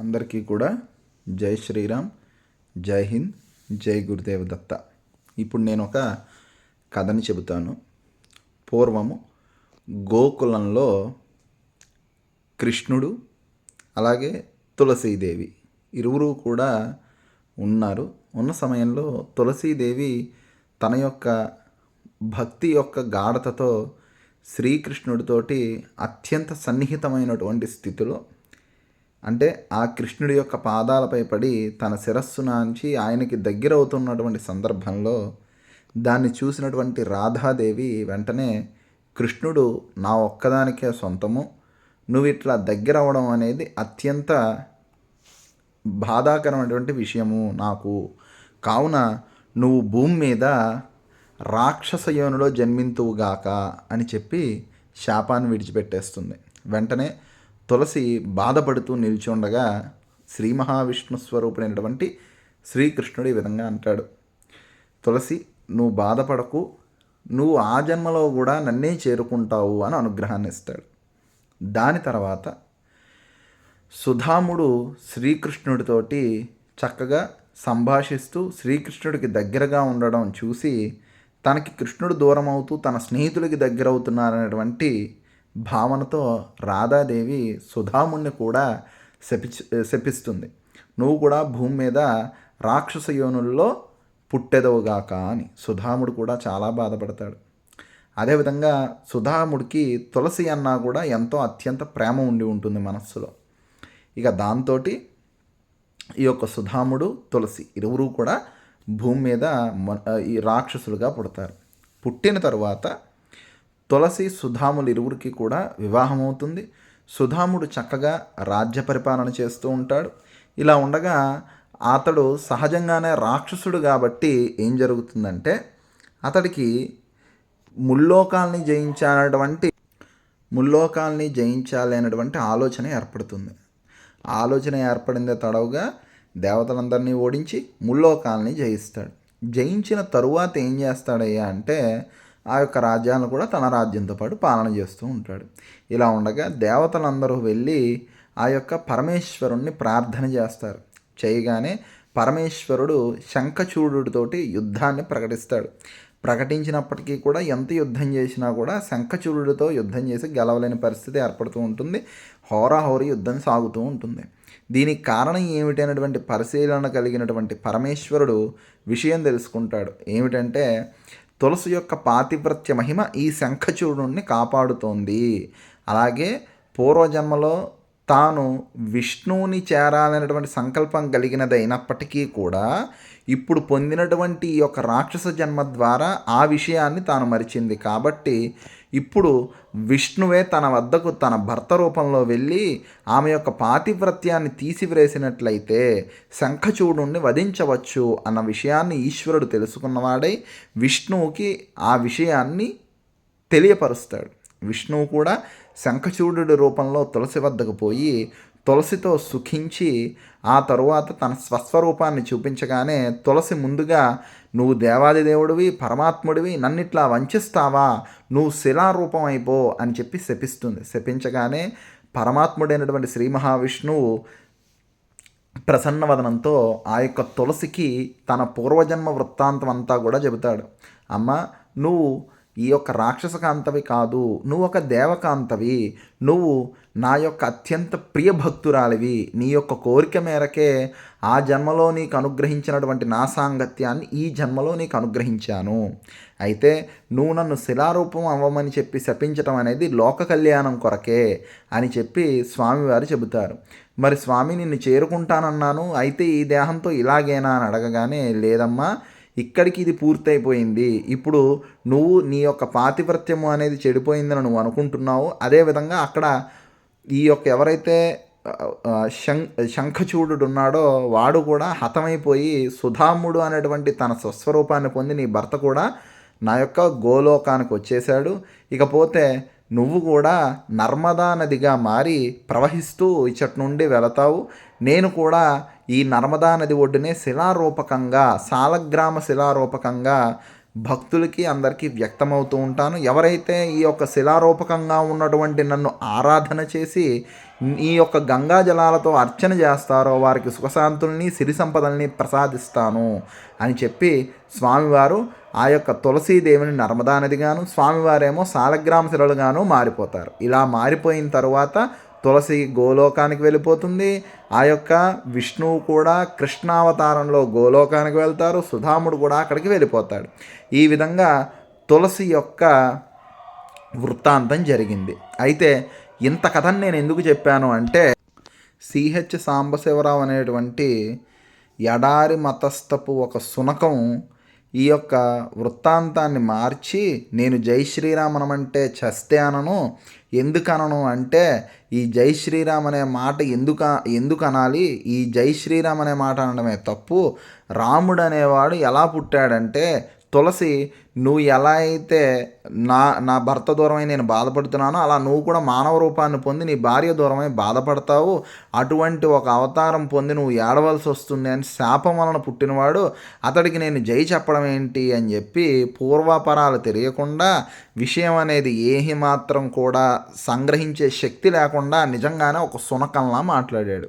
అందరికీ కూడా జై శ్రీరామ్ జై హింద్ జై గురుదేవ దత్త. ఇప్పుడు నేను ఒక కథని చెబుతాను. పూర్వము గోకులంలో కృష్ణుడు అలాగే తులసీదేవి ఇరువురు కూడా ఉన్నారు. ఉన్న సమయంలో తులసీదేవి తన యొక్క భక్తి యొక్క గాఢతతో శ్రీకృష్ణుడితోటి అత్యంత సన్నిహితమైనటువంటి స్థితిలో అంటే ఆ కృష్ణుడి యొక్క పాదాలపై పడి తన శిరస్సు నాంచి ఆయనకి దగ్గర అవుతున్నటువంటి సందర్భంలో దాన్ని చూసినటువంటి రాధాదేవి వెంటనే కృష్ణుడు నా ఒక్కదానికే సొంతము. నువ్వు ఇట్లా దగ్గర అవడం అనేది అత్యంత బాధాకరమైనటువంటి విషయము నాకు. కావున నువ్వు భూమి మీద రాక్షస యోనులో జన్మింతువుగాక అని చెప్పి శాపాన్ని విడిచిపెట్టేస్తుంది. వెంటనే తులసి బాధపడుతూ నిల్చుండగా శ్రీ మహావిష్ణు స్వరూపుడైనటువంటి శ్రీకృష్ణుడు ఈ విధంగా అంటాడు. తులసి నువ్వు బాధపడకు నువ్వు ఆ జన్మలో కూడా నన్నే చేరుకుంటావు అని అనుగ్రహాన్ని ఇస్తాడు. దాని తర్వాత సుధాముడు శ్రీకృష్ణుడితోటి చక్కగా సంభాషిస్తూ శ్రీకృష్ణుడికి దగ్గరగా ఉండడం చూసి తనకి కృష్ణుడు దూరం అవుతూ తన స్నేహితుడికి దగ్గర అవుతున్నారనేటువంటి భావనతో రాధాదేవి సుధాముణ్ణి కూడా శపి శపిస్తుంది. నువ్వు కూడా భూమి మీద రాక్షస యోనుల్లో పుట్టెదవుగాక అని సుధాముడు కూడా చాలా బాధపడతాడు. అదేవిధంగా సుధాముడికి తులసి అన్నా కూడా ఎంతో అత్యంత ప్రేమ ఉండి ఉంటుంది మనస్సులో. ఇక దాంతో ఈ యొక్క సుధాముడు తులసి ఇరువురు కూడా భూమి మీద ఈ రాక్షసులుగా పుడతారు. పుట్టిన తరువాత తులసి సుధాములు ఇరువురికి కూడా వివాహం అవుతుంది సుధాముడు చక్కగా రాజ్య పరిపాలన చేస్తూ ఉంటాడు. ఇలా ఉండగా అతడు సహజంగానే రాక్షసుడు కాబట్టి ఏం జరుగుతుందంటే అతడికి ముల్లోకాల్ని జయించాలన్నటువంటి ముల్లోకాల్ని జయించాలనేటువంటి ఆలోచన ఏర్పడుతుంది. ఆలోచన ఏర్పడిందే తడవుగా దేవతలందరినీ ఓడించి ముల్లోకాల్ని జయిస్తాడు. జయించిన తరువాత ఏం చేస్తాడయ్యా అంటే ఆ యొక్క రాజ్యాలను కూడా తన రాజ్యంతో పాటు పాలన చేస్తూ ఉంటాడు. ఇలా ఉండగా దేవతలందరూ వెళ్ళి ఆ యొక్క పరమేశ్వరుణ్ణి ప్రార్థన చేస్తారు. చేయగానే పరమేశ్వరుడు శంఖచూడుతోటి యుద్ధాన్ని ప్రకటిస్తాడు. ప్రకటించినప్పటికీ కూడా ఎంత యుద్ధం చేసినా కూడా శంఖచూరుడితో యుద్ధం చేసి గెలవలేని పరిస్థితి ఏర్పడుతూ ఉంటుంది. హోరాహోరీ యుద్ధం సాగుతూ ఉంటుంది. దీనికి కారణం ఏమిటైనటువంటి పరిశీలన కలిగినటువంటి పరమేశ్వరుడు విషయం తెలుసుకుంటాడు. ఏమిటంటే తులసి యొక్క పాతివ్రత్య మహిమ ఈ శంఖచూడుని కాపాడుతోంది. అలాగే పూర్వజన్మలో తాను విష్ణువుని చేరాలనేటువంటి సంకల్పం కలిగినది అయినప్పటికీ కూడా ఇప్పుడు పొందినటువంటి ఈ యొక్క రాక్షస జన్మ ద్వారా ఆ విషయాన్ని తాను మరిచింది. కాబట్టి ఇప్పుడు విష్ణువే తన వద్దకు తన భర్త రూపంలో వెళ్ళి ఆమె యొక్క పాతివ్రత్యాన్ని తీసివేసినట్లయితే శంఖచూడుణ్ణి వధించవచ్చు అన్న విషయాన్ని ఈశ్వరుడు తెలుసుకున్నవాడై విష్ణువుకి ఆ విషయాన్ని తెలియపరుస్తాడు. విష్ణువు కూడా శంఖచూడు రూపంలో తులసి వద్దకు పోయి తులసితో సుఖించి ఆ తరువాత తన స్వస్వరూపాన్ని చూపించగానే తులసి ముందుగా నువ్వు దేవాది దేవుడివి పరమాత్ముడివి నన్నిట్లా వంచిస్తావా? నువ్వు శిలారూపం అయిపో అని చెప్పి శపిస్తుంది. శపించగానే పరమాత్ముడైనటువంటి శ్రీ మహావిష్ణువు ప్రసన్నవదనంతో ఆ యొక్క తులసికి తన పూర్వజన్మ వృత్తాంతం అంతా కూడా చెబుతాడు. అమ్మ నువ్వు ఈ యొక్క రాక్షసకాంతవి కాదు నువ్వు ఒక దేవకాంతవి నువ్వు నా యొక్క అత్యంత ప్రియ భక్తురాలివి. నీ యొక్క కోరిక మేరకే ఆ జన్మలో నీకు అనుగ్రహించినటువంటి నా సాంగత్యాన్ని ఈ జన్మలో నీకు అనుగ్రహించాను. అయితే నువ్వు నన్ను శిలారూపం అవ్వమని చెప్పి శపించటం అనేది లోక కళ్యాణం కొరకే అని చెప్పి స్వామివారు చెబుతారు. మరి స్వామి నిన్ను చేరుకుంటానన్నాను అయితే ఈ దేహంతో ఇలాగేనా అని అడగగానే లేదమ్మా ఇక్కడికి ఇది పూర్తయిపోయింది. ఇప్పుడు నువ్వు నీ యొక్క పాతివ్రత్యము అనేది చెడిపోయిందని నువ్వు అనుకుంటున్నావు. అదేవిధంగా అక్కడ ఈ యొక్క ఎవరైతే శం శంఖచూడు ఉన్నాడో వాడు కూడా హతమైపోయి సుధాముడు అనేటువంటి తన స్వస్వరూపాన్ని పొంది నీ భర్త కూడా నా యొక్క గోలోకానికి వచ్చేశాడు. ఇకపోతే నువ్వు కూడా నర్మదా నదిగా మారి ప్రవహిస్తూ ఇచ్చటి నుండి వెళతావు. నేను కూడా ఈ నర్మదా నది ఒడ్డునే శిలారూపకంగా సాలగ్రామ శిలారూపకంగా భక్తులకి అందరికీ వ్యక్తమవుతూ ఉంటాను. ఎవరైతే ఈ యొక్క శిలారూపకంగా ఉన్నటువంటి నన్ను ఆరాధన చేసి ఈ యొక్క గంగా జలాలతో అర్చన చేస్తారో వారికి సుఖశాంతుల్ని సిరి సంపదల్ని ప్రసాదిస్తాను అని చెప్పి స్వామివారు ఆ యొక్క తులసీదేవిని నర్మదా నదిగాను స్వామివారేమో సాలగ్రామ శిలలుగాను మారిపోతారు. ఇలా మారిపోయిన తర్వాత తులసి గోలోకానికి వెళ్ళిపోతుంది. ఆ యొక్క విష్ణువు కూడా కృష్ణావతారంలో గోలోకానికి వెళ్తారు. సుధాముడు కూడా అక్కడికి వెళ్ళిపోతాడు. ఈ విధంగా తులసి యొక్క వృత్తాంతం జరిగింది. అయితే ఇంత కథను నేను ఎందుకు చెప్పాను అంటే సిహెచ్ సాంబశివరావు అనేటువంటి ఎడారి మతస్థపు ఒక సునకం ఈ యొక్క వృత్తాంతాన్ని మార్చి నేను జై శ్రీరామనం అంటే చస్తే అనను ఎందుకనను అంటే ఈ జై శ్రీరామ్ అనే మాట ఎందుకు ఎందుకు అనాలి ఈ జై శ్రీరామ్ అనే మాట అనడమే తప్పు. రాముడు అనేవాడు ఎలా పుట్టాడంటే తులసి నువ్వు ఎలా అయితే నా నా భర్త దూరమై నేను బాధపడుతున్నానో అలా నువ్వు కూడా మానవ రూపాన్ని పొంది నీ భార్య దూరమై బాధపడతావు. అటువంటి ఒక అవతారం పొంది నువ్వు ఏడవలసి వస్తుంది అని శాపం వలన పుట్టినవాడు అతడికి నేను జై చెప్పడం ఏంటి అని చెప్పి పూర్వాపరాలు తెలియకుండా విషయం అనేది ఏహి మాత్రం కూడా సంగ్రహించే శక్తి లేకుండా నిజంగానే ఒక సునకంలా మాట్లాడాడు.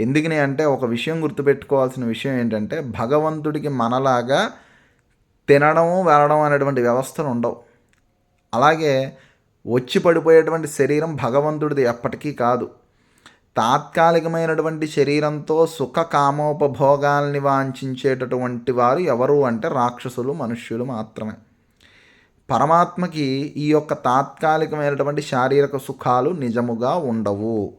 ఎందుకని అంటే ఒక విషయం గుర్తుపెట్టుకోవాల్సిన విషయం ఏంటంటే భగవంతుడికి మనలాగా తినడము వెళ్ళడం అనేటువంటి వ్యవస్థలు ఉండవు. అలాగే వచ్చి పడిపోయేటువంటి శరీరం భగవంతుడిది ఎప్పటికీ కాదు. తాత్కాలికమైనటువంటి శరీరంతో సుఖ కామోపభోగాల్ని వాంఛించేటటువంటి వారు ఎవరు అంటే రాక్షసులు మనుష్యులు మాత్రమే. పరమాత్మకి ఈ యొక్క తాత్కాలికమైనటువంటి శారీరక సుఖాలు నిజముగా ఉండవు.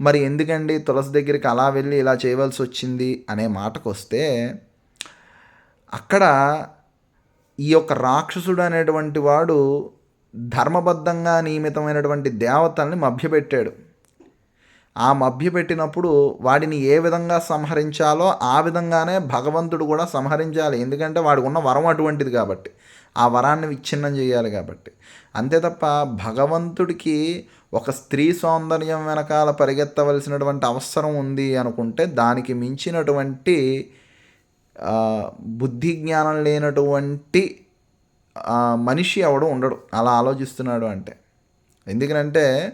మరి ఎందుకండి తులసి దగ్గరికి అలా వెళ్ళి ఇలా చేయవలసి వచ్చింది అనే మాటకు వస్తే అక్కడ ఈ యొక్క రాక్షసుడు అనేటువంటి వాడు ధర్మబద్ధంగా నియమితమైనటువంటి దేవతల్ని మభ్యపెట్టాడు. ఆ మభ్యపెట్టినప్పుడు వాడిని ఏ విధంగా సంహరించాలో ఆ విధంగానే భగవంతుడు కూడా సంహరించాలి. ఎందుకంటే వాడికి ఉన్న వరం అటువంటిది కాబట్టి. ఆ వరాన్ని విచ్ఛిన్నం చేయాలి కాబట్టి. అంతే తప్ప భగవంతుడికి ఒక స్త్రీ సౌందర్యం వెనకాల పరిగెత్తవలసినటువంటి అవసరం ఉంది అనుకుంటే దానికి మించినటువంటి బుద్ధి జ్ఞానం లేనటువంటి మనిషి ఎవడు ఉండడు. అలా ఆలోచిస్తున్నాడు అంటే. ఎందుకనంటే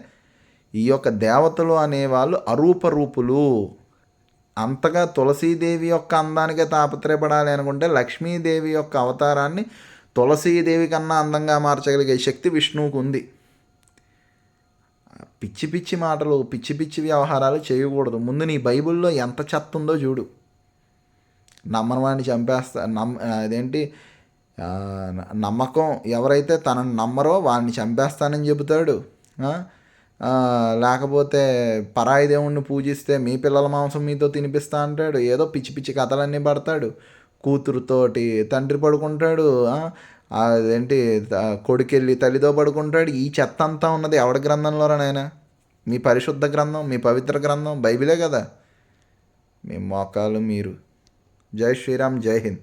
ఈ యొక్క దేవతలు అనేవాళ్ళు అరూప రూపులు అంతగా తులసీదేవి యొక్క అందానికే తాపత్రయపడాలి అనుకుంటే లక్ష్మీదేవి యొక్క అవతారాన్ని తులసీదేవి కన్నా అందంగా మార్చగలిగే శక్తి విష్ణువుకు ఉంది. పిచ్చి పిచ్చి మాటలు పిచ్చి పిచ్చి వ్యవహారాలు చేయకూడదు. ముందు నీ బైబిల్లో ఎంత చెత్త ఉందో చూడు. నమ్మని వాడిని చంపేస్తా నమ్ అదేంటి నమ్మకం ఎవరైతే తనని నమ్మరో వాడిని చంపేస్తానని చెబుతాడు. లేకపోతే పరాయి దేవుణ్ణి పూజిస్తే మీ పిల్లల మాంసం మీతో తినిపిస్తా అంటాడు. ఏదో పిచ్చి పిచ్చి కథలన్నీ పడతాడు. కూతురుతోటి తండ్రి పడుకుంటాడు. అదేంటి కొడుకెళ్ళి తల్లితో పడుకుంటాడు. ఈ చెత్త అంతా ఉన్నది ఎవడి గ్రంథంలోరా నాయన? మీ పరిశుద్ధ గ్రంథం మీ పవిత్ర గ్రంథం బైబిలే కదా. మీ మోకాలు మీరు. జై శ్రీరామ్ జై హింద్